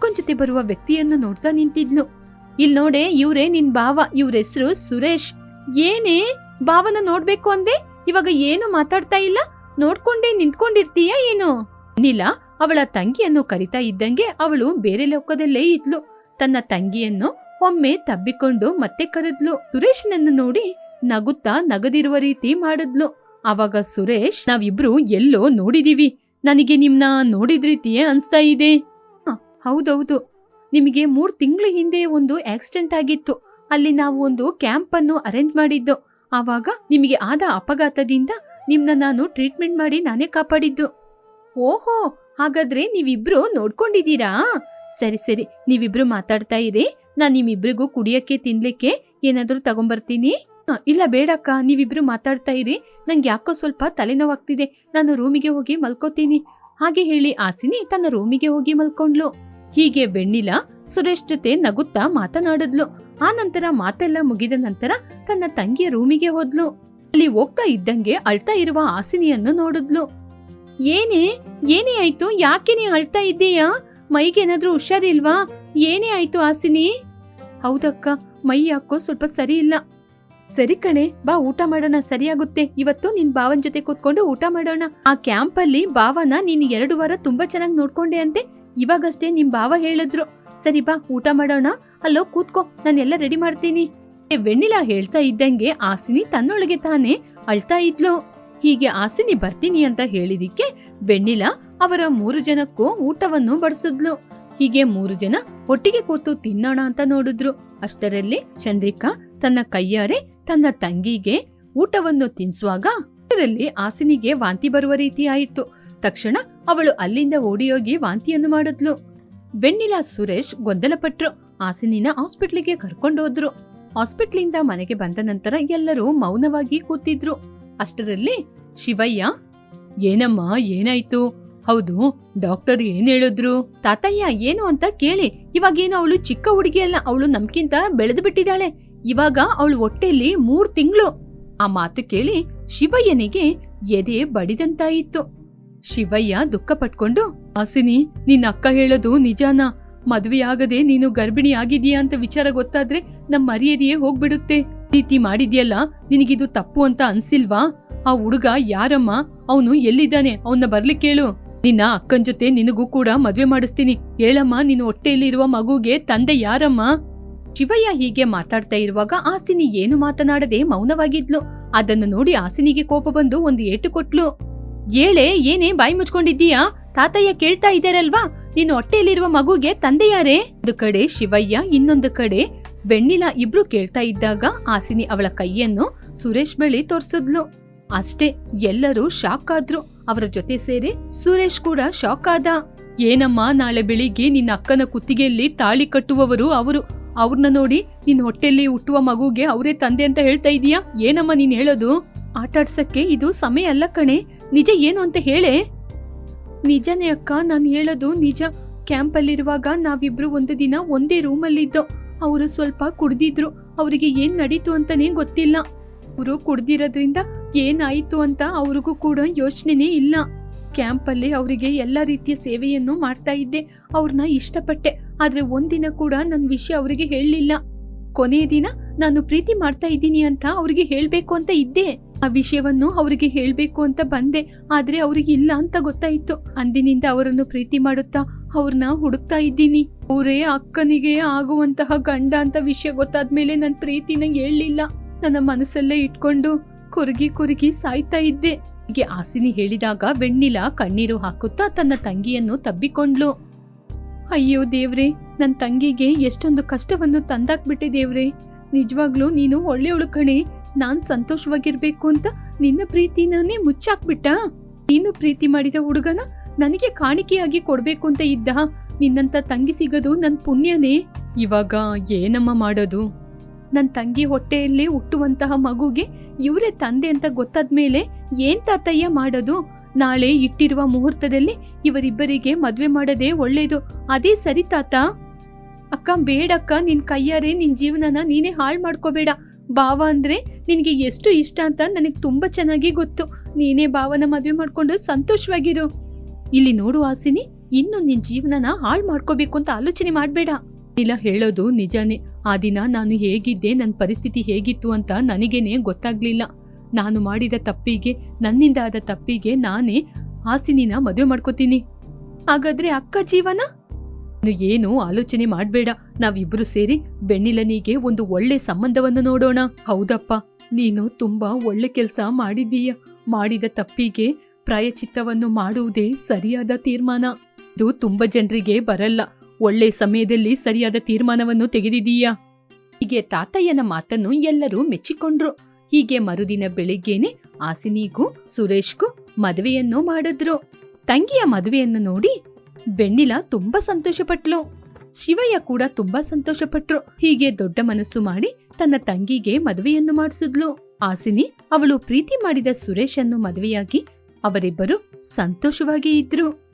ಕೊಂಚತೆ ಬರುವ ವ್ಯಕ್ತಿಯನ್ನು ನೋಡ್ತಾ ನಿಂತಿದ್ಲು ಇಲ್ ನೋಡೆ, ಇವ್ರೇ ನಿನ್ ಬಾವ ಇವ್ರ ಹೆಸರು ಸುರೇಶ್. ಏನೇ? ಭಾವನ ನೋಡ್ಬೇಕು ಅಂದೆ? ಇವಾಗ ಏನು ಮಾತಾಡ್ತಾ ಇಲ್ಲ? ನೋಡ್ಕೊಂಡೇ ನಿಂತ್ಕೊಂಡಿರ್ತೀಯ ಏನು? ನಿಲ, ಅವಳ ತಂಗಿಯನ್ನು ಕರಿತಾ ಇದ್ದಂಗೆ ಅವಳು ಬೇರೆ ಲೋಕದಲ್ಲೇ ಇದ್ಲು. ತನ್ನ ತಂಗಿಯನ್ನು ಒಮ್ಮೆ ತಬ್ಬಿಕೊಂಡು ಮತ್ತೆ ಕರೆದ್ಲು. ಸುರೇಶ್ನನ್ನು ನೋಡಿ ನಗುತ್ತಾ ನಗದಿರುವ ರೀತಿ ಮಾಡಿದ್ಲು. ಅವಾಗ ಸುರೇಶ್, ನಾವಿಬ್ರು ಎಲ್ಲೋ ನೋಡಿದೀವಿ. ನನಗೆ ನಿಮ್ನ ನೋಡಿದ ರೀತಿಯೇ ಅನಿಸ್ತಾ ಇದೆ. ಹೌದೌದು. ನಿಮಗೆ ಮೂರ್ ತಿಂಗಳ ಹಿಂದೆ ಒಂದು ಆಕ್ಸಿಡೆಂಟ್ ಆಗಿತ್ತು. ಅಲ್ಲಿ ನಾವು ಒಂದು ಕ್ಯಾಂಪ್ ಅನ್ನು ಅರೇಂಜ್ ಮಾಡಿದ್ದು. ಆವಾಗ ನಿಮಗೆ ಆದ ಅಪಘಾತದಿಂದ ನಿಮ್ನ ನಾನು ಟ್ರೀಟ್ಮೆಂಟ್ ಮಾಡಿ ನಾನೇ ಕಾಪಾಡಿದ್ದು. ಓಹೋ, ಹಾಗಾದ್ರೆ ನೀವಿಬ್ರು ನೋಡ್ಕೊಂಡಿದ್ದೀರಾ? ಸರಿ ಸರಿ, ನೀವಿಬ್ರು ಮಾತಾಡ್ತಾ ಇರಿ. ನಾನು ನಿಮ್ಮಿಬ್ರಿಗೂ ಕುಡಿಯಕ್ಕೆ, ತಿನ್ಲಿಕ್ಕೆ ಏನಾದರೂ ತಗೊಂಬರ್ತೀನಿ. ಇಲ್ಲ ಬೇಡಕ್ಕ, ನೀವಿಬ್ರು ಮಾತಾಡ್ತಾ ಇರಿ. ನಂಗೆ ಯಾಕೋ ಸ್ವಲ್ಪ ತಲೆನೋವಾಗ್ತಿದೆ. ನಾನು ರೂಮಿಗೆ ಹೋಗಿ ಮಲ್ಕೋತೀನಿ. ಹಾಗೆ ಹೇಳಿ ಆಸಿನಿ ತನ್ನ ರೂಮಿಗೆ ಹೋಗಿ ಮಲ್ಕೊಂಡ್ಲು. ಹೀಗೆ ಬೆಣ್ಣಿಲ, ಸುರೇಶ್ ಜೊತೆ ನಗುತ್ತಾ ಮಾತನಾಡಿದ್ಲು. ಆ ನಂತರ ಮಾತೆಲ್ಲ ಮುಗಿದ ನಂತರ ತನ್ನ ತಂಗಿಯ ರೂಮಿಗೆ ಹೋದ್ಲು. ಅಲ್ಲಿ ಹೋಗ್ತಾ ಇದ್ದಂಗೆ ಅಳ್ತಾ ಇರುವ ಆಸಿನಿಯನ್ನು ನೋಡಿದ್ಲು. ಏನೇ ಏನೇ ಆಯ್ತು? ಯಾಕೆ ನೀ ಅಳ್ತಾ ಇದ್ದೀಯಾ? ಮೈಗೇನಾದ್ರೂ ಹುಷಾರಿಲ್ವಾ? ಏನೇ ಆಯ್ತು ಆಸಿನಿ? ಹೌದಕ್ಕ, ಮೈ ಯಾಕೋ ಸ್ವಲ್ಪ ಸರಿ ಇಲ್ಲ. ಸರಿ ಕಣೆ, ಬಾ ಊಟ ಮಾಡೋಣ, ಸರಿಯಾಗುತ್ತೆ. ಇವತ್ತು ನಿನ್ ಬಾವನ್ ಜೊತೆ ಕೂತ್ಕೊಂಡು ಊಟ ಮಾಡೋಣ. ಆ ಕ್ಯಾಂಪ್ ಅಲ್ಲಿ ಭಾವನ ನೀನು ಎರಡು ವಾರ ತುಂಬಾ ಚೆನ್ನಾಗಿ ನೋಡ್ಕೊಂಡೆ ಅಂತೆ. ಇವಾಗಷ್ಟೇ ನಿಮ್ ಭಾವ ಹೇಳಿದ್ರು. ಸರಿ ಬಾ, ಊಟ ಮಾಡೋಣ. ಅಲ್ಲೋ, ಕೂತ್ಕೋ ಎಲ್ಲ ರೆಡಿ ಮಾಡ್ತೀನಿ. ವೆಣ್ಣಿಲ ಹೇಳ್ತಾ ಇದ್ದಂಗೆ ಆಸಿನಿ ತನ್ನೊಳಗೆ ತಾನೇ ಅಳ್ತಾ ಇದ್ಲು. ಹೀಗೆ ಆಸಿನಿ ಬರ್ತೀನಿ ಅಂತ ಹೇಳಿದಿಕ್ಕೆ ವೆಣ್ಣಿಲ ಅವರ ಮೂರು ಜನಕ್ಕೂ ಊಟವನ್ನು ಬಡಿಸಿದ್ಲು. ಹೀಗೆ ಮೂರು ಜನ ಒಟ್ಟಿಗೆ ಕೂತು ತಿನ್ನೋಣ ಅಂತ ನೋಡಿದ್ರು. ಅಷ್ಟರಲ್ಲಿ ಚಂದ್ರಿಕಾ ತನ್ನ ಕೈಯಾರೆ ತನ್ನ ತಂಗಿಗೆ ಊಟವನ್ನು ತಿನ್ಸುವಾಗ ಅದರಲ್ಲಿ ಆಸಿನಿಗೆ ವಾಂತಿ ಬರುವ ರೀತಿ ಆಯಿತು ತಕ್ಷಣ ಅವಳು ಅಲ್ಲಿಂದ ಓಡಿಯೋಗಿ ವಾಂತಿಯನ್ನು ಮಾಡಿದ್ಲು. ವೆಣ್ಣಿಲಾ ಸುರೇಶ್ ಗೊಂದಲಪಟ್ರು. ಆಸಿನಿನ ಹಾಸ್ಪಿಟ್ಲಿಗೆ ಕರ್ಕೊಂಡೋದ್ರು ಹಾಸ್ಪಿಟ್ಲಿಂದ ಮನೆಗೆ ಬಂದ ನಂತರ ಎಲ್ಲರೂ ಮೌನವಾಗಿ ಕೂತಿದ್ರು. ಅಷ್ಟರಲ್ಲಿ ಶಿವಯ್ಯ, ಏನಮ್ಮ, ಏನಾಯ್ತು? ಹೌದು, ಡಾಕ್ಟರ್ ಏನ್ ಹೇಳಿದ್ರು? ತಾತಯ್ಯ, ಏನು ಅಂತ ಕೇಳಿ. ಇವಾಗೇನು ಅವಳು ಚಿಕ್ಕ ಹುಡುಗಿ ಅಲ್ಲ ಅವಳು ನಮ್ಗಿಂತ ಬೆಳೆದು ಬಿಟ್ಟಿದ್ದಾಳೆ. ಇವಾಗ ಅವಳು ಹೊಟ್ಟೆಯಲ್ಲಿ ಮೂರ್ ತಿಂಗಳು. ಆ ಮಾತು ಕೇಳಿ ಶಿವಯ್ಯನಿಗೆ ಎದೆ ಬಡಿದಂತಾಯಿತ್ತು. ಶಿವಯ್ಯ ದುಃಖ ಪಟ್ಕೊಂಡು ಹಾಸಿನಿ, ನಿನ್ನ ಅಕ್ಕ ಹೇಳೋದು ನಿಜಾನ? ಮದುವೆಯಾಗದೆ ನೀನು ಗರ್ಭಿಣಿ ಆಗಿದೀಯಾ ಅಂತ ವಿಚಾರ ಗೊತ್ತಾದ್ರೆ ನಮ್ಮ ಮರ್ಯಾದೆಯೇ ಹೋಗ್ಬಿಡುತ್ತೆ. ರೀತಿ ಮಾಡಿದ್ಯಲ್ಲ, ನಿನಗಿದು ತಪ್ಪು ಅಂತ ಅನ್ಸಿಲ್ವಾ? ಆ ಹುಡುಗ ಯಾರಮ್ಮ? ಅವನು ಎಲ್ಲಿದ್ದಾನೆ? ಅವನ್ನ ಬರ್ಲಿಕ್ಕೆ ಕೇಳು. ನಿನ್ನ ಅಕ್ಕನ್ ಜೊತೆ ನಿನಗೂ ಕೂಡ ಮದ್ವೆ ಮಾಡಿಸ್ತೀನಿ. ಹೇಳಮ್ಮ ನಿನ್ನ ಹೊಟ್ಟೆಯಲ್ಲಿರುವ ಮಗುಗೆ ತಂದೆ ಯಾರಮ್ಮ? ಶಿವಯ್ಯ ಹೀಗೆ ಮಾತಾಡ್ತಾ ಇರುವಾಗ ಆಸಿನಿ ಏನು ಮಾತನಾಡದೆ ಮೌನವಾಗಿದ್ಲು. ಅದನ್ನು ನೋಡಿ ಆಸಿನಿಗೆ ಕೋಪ ಬಂದು ಒಂದು ಏಟು ಕೊಟ್ಲು. ಏಳೆ, ಏನೇ ಬಾಯಿ ಮುಚ್ಕೊಂಡಿದ್ದೀಯಾ? ತಾತಯ್ಯ ಕೇಳ್ತಾ ಇದ್ದಾರಲ್ವಾ? ನೀನು ಹೊಟ್ಟೆಯಲ್ಲಿರುವ ಮಗುಗೆ ತಂದೆ ಯಾರೇ? ಒಂದು ಕಡೆ ಶಿವಯ್ಯ, ಇನ್ನೊಂದು ಕಡೆ ಬೆಣ್ಣಿಲ ಇಬ್ರು ಕೇಳ್ತಾ ಇದ್ದಾಗ ಆಸಿನಿ ಅವಳ ಕೈಯನ್ನು ಸುರೇಶ್ ಬಳಿ ತೋರ್ಸಿದ್ಲು. ಅಷ್ಟೇ, ಎಲ್ಲರೂ ಶಾಕ್ ಆದ್ರು. ಅವರ ಜೊತೆ ಸೇರಿ ಸುರೇಶ್ ಕೂಡ ಶಾಕ್ ಆದ. ಏನಮ್ಮ, ನಾಳೆ ಬೆಳಿಗ್ಗೆ ನಿನ್ನ ಅಕ್ಕನ ಕುತ್ತಿಗೆಯಲ್ಲಿ ತಾಳಿ ಕಟ್ಟುವವರು ಅವರು? ಅವ್ರನ್ನ ನೋಡಿ ನಿನ್ ಹೊಟ್ಟೆಯಲ್ಲಿ ಹುಟ್ಟುವ ಮಗುಗೆ ಅವರೇ ತಂದೆ ಅಂತ ಹೇಳ್ತಾ ಇದೀಯಾ? ಏನಮ್ಮ ನೀನ್ ಹೇಳೋದು? ಆಟಾಡ್ಸಕ್ಕೆ ಇದು ಸಮಯ ಅಲ್ಲ ಕಣೆ. ನಿಜ ಏನು ಅಂತ ಹೇಳೆ? ನಿಜನೇ ಅಕ್ಕ, ನಾನು ಹೇಳೋದು ನಿಜ. ಕ್ಯಾಂಪಲ್ಲಿರುವಾಗ ನಾವಿಬ್ರು ಒಂದು ದಿನ ಒಂದೇ ರೂಮಲ್ಲಿದ್ದೋ, ಅವರು ಸ್ವಲ್ಪ ಕುಡ್ದಿದ್ರು. ಅವರಿಗೆ ಏನ್ ನಡೀತು ಅಂತಾನೆ ಗೊತ್ತಿಲ್ಲ. ಅವರು ಕುಡ್ದಿರೋದ್ರಿಂದ ಏನಾಯಿತು ಅಂತ ಅವ್ರಿಗೂ ಕೂಡ ಯೋಚನೆನೇ ಇಲ್ಲ. ಕ್ಯಾಂಪಲ್ಲಿ ಅವರಿಗೆ ಎಲ್ಲ ರೀತಿಯ ಸೇವೆಯನ್ನು ಮಾಡ್ತಾ ಇದ್ದೆ. ಅವ್ರನ್ನ ಇಷ್ಟಪಟ್ಟೆ. ಆದ್ರೆ ಒಂದಿನ ಕೂಡ ನನ್ನ ವಿಷಯ ಅವರಿಗೆ ಹೇಳಲಿಲ್ಲ. ಕೊನೆಯ ದಿನ ನಾನು ಪ್ರೀತಿ ಮಾಡ್ತಾ ಇದ್ದೀನಿ ಅಂತ ಅವರಿಗೆ ಹೇಳಬೇಕು ಅಂತ ಇದ್ದೆ. ಆ ವಿಷಯವನ್ನು ಅವರಿಗೆ ಹೇಳಬೇಕು ಅಂತ ಬಂದೆ. ಆದ್ರೆ ಅವ್ರಿಗೆ ಇಲ್ಲ ಅಂತ ಗೊತ್ತಾಯಿತು. ಅಂದಿನಿಂದ ಅವರನ್ನು ಪ್ರೀತಿ ಮಾಡುತ್ತಾ ಅವ್ರನ್ನ ಹುಡುಕ್ತಾ ಇದ್ದೀನಿ. ಅವರೇ ಅಕ್ಕನಿಗೆ ಆಗುವಂತಹ ಗಂಡ ಅಂತ ವಿಷಯ ಗೊತ್ತಾದ್ಮೇಲೆ ನನ್ನ ಪ್ರೀತಿನ ಹೇಳಲಿಲ್ಲ. ನನ್ನ ಮನಸ್ಸಲ್ಲೇ ಇಟ್ಕೊಂಡು ಕುರುಗಿ ಕುರುಗಿ ಸಾಯ್ತಾ ಇದ್ದೆ. ಹೀಗೆ ಆಸಿನಿ ಹೇಳಿದಾಗ ಬೆಣ್ಣಿಲ ಕಣ್ಣೀರು ಹಾಕುತ್ತಾ ತನ್ನ ತಂಗಿಯನ್ನು ತಬ್ಬಿಕೊಂಡ್ಲು ಅಯ್ಯೋ ದೇವ್ರೆ ನನ್ನ ತಂಗಿಗೆ ಎಷ್ಟೊಂದು ಕಷ್ಟವನ್ನು ತಂದಾಕ್ಬಿಟ್ಟೆ ದೇವ್ರೆ ನಿಜವಾಗ್ಲೂ ನೀನು ಒಳ್ಳೆಯವಳು ಕಣೆ. ನಾನು ಸಂತೋಷವಾಗಿರ್ಬೇಕು ಅಂತ ನಿನ್ನ ಪ್ರೀತಿನೇ ಮುಚ್ಚಾಕ್ಬಿಟ್ಟ. ನೀನು ಪ್ರೀತಿ ಮಾಡಿದ ಹುಡುಗನ ನನಗೆ ಕಾಣಿಕೆಯಾಗಿ ಕೊಡ್ಬೇಕು ಅಂತ ಇದ್ದ. ನಿನ್ನಂತ ತಂಗಿ ಸಿಗೋದು ನನ್ನ ಪುಣ್ಯನೇ. ಇವಾಗ ಏನಮ್ಮ ಮಾಡೋದು? ನನ್ನ ತಂಗಿ ಹೊಟ್ಟೆಯಲ್ಲಿ ಹುಟ್ಟುವಂತಹ ಮಗುಗೆ ಇವರೇ ತಂದೆ ಅಂತ ಗೊತ್ತಾದ್ಮೇಲೆ ಏನ್ ತಾತಯ್ಯ ಮಾಡೋದು? ನಾಳೆ ಇಟ್ಟಿರುವ ಮುಹೂರ್ತದಲ್ಲಿ ಇವರಿಬ್ಬರಿಗೆ ಮದುವೆ ಮಾಡೋದೇ ಒಳ್ಳೇದು. ಅದೇ ಸರಿ ತಾತ. ಅಕ್ಕ, ಬೇಡಕ್ಕ, ನಿನ್ ಕೈಯಾರೆ ನಿನ್ ಜೀವನನ ನೀನೇ ಹಾಳು ಮಾಡ್ಕೋಬೇಡ. ಭಾವ ಅಂದ್ರೆ ನಿನಗೆ ಎಷ್ಟು ಇಷ್ಟ ಅಂತ ನನಗೆ ತುಂಬಾ ಚೆನ್ನಾಗಿ ಗೊತ್ತು. ನೀನೇ ಭಾವನ ಮದುವೆ ಮಾಡ್ಕೊಂಡು ಸಂತೋಷವಾಗಿರು. ಇಲ್ಲಿ ನೋಡು ಆಸಿನಿ ಇನ್ನು ನಿನ್ ಜೀವನನ ಹಾಳು ಮಾಡ್ಕೋಬೇಕು ಅಂತ ಆಲೋಚನೆ ಮಾಡಬೇಡ. ಇಲ್ಲ ಹೇಳೋದು ನಿಜಾನೇ. ಆ ದಿನ ನಾನು ಹೇಗಿದ್ದೆ ನನ್ನ ಪರಿಸ್ಥಿತಿ ಹೇಗಿತ್ತು ಅಂತ ನನಗೇನೆ ಗೊತ್ತಾಗ್ಲಿಲ್ಲ. ನಾನು ಮಾಡಿದ ತಪ್ಪಿಗೆ, ನನ್ನಿಂದ ಆದ ತಪ್ಪಿಗೆ ನಾನೇ ಹಾಸಿನಿನ ಮದುವೆ ಮಾಡ್ಕೋತೀನಿ. ಹಾಗಾದ್ರೆ ಅಕ್ಕ ಜೀವನ? ಏನು ಆಲೋಚನೆ ಮಾಡ್ಬೇಡ. ನಾವಿಬ್ರು ಸೇರಿ ಬೆಣ್ಣಿಲನಿಗೆ ಒಂದು ಒಳ್ಳೆ ಸಂಬಂಧವನ್ನು ನೋಡೋಣ. ಹೌದಪ್ಪ, ನೀನು ತುಂಬಾ ಒಳ್ಳೆ ಕೆಲಸ ಮಾಡಿದೀಯ ಮಾಡಿದ ತಪ್ಪಿಗೆ ಪ್ರಾಯಚಿತ್ತವನ್ನು ಮಾಡುವುದೇ ಸರಿಯಾದ ತೀರ್ಮಾನ. ಇದು ತುಂಬಾ ಜನರಿಗೆ ಬರಲ್ಲ. ಒಳ್ಳೆ ಸಮಯದಲ್ಲಿ ಸರಿಯಾದ ತೀರ್ಮಾನವನ್ನು ತೆಗೆದಿದೀಯಾ ಹೀಗೆ ತಾತಯ್ಯನ ಮಾತನ್ನು ಎಲ್ಲರೂ ಮೆಚ್ಚಿಕೊಂಡ್ರು. ಹೀಗೆ ಮರುದಿನ ಬೆಳಿಗ್ಗೆನೆ ಆಸಿನಿಗೂ ಸುರೇಶ್ಗೂ ಮದುವೆಯನ್ನು ಮಾಡಿದ್ರು. ತಂಗಿಯ ಮದುವೆಯನ್ನು ನೋಡಿ ಬೆಣ್ಣಿಲ ತುಂಬಾ ಸಂತೋಷಪಟ್ಲು. ಶಿವಯ್ಯ ಕೂಡ ತುಂಬಾ ಸಂತೋಷಪಟ್ರು. ಹೀಗೆ ದೊಡ್ಡ ಮನಸ್ಸು ಮಾಡಿ ತನ್ನ ತಂಗಿಗೆ ಮದುವೆಯನ್ನು ಮಾಡಿಸಿದ್ಲು. ಆಸಿನಿ ಅವಳು ಪ್ರೀತಿ ಮಾಡಿದ ಸುರೇಶನ್ನು ಮದುವೆಯಾಗಿ ಅವರಿಬ್ಬರು ಸಂತೋಷವಾಗಿ ಇದ್ರು.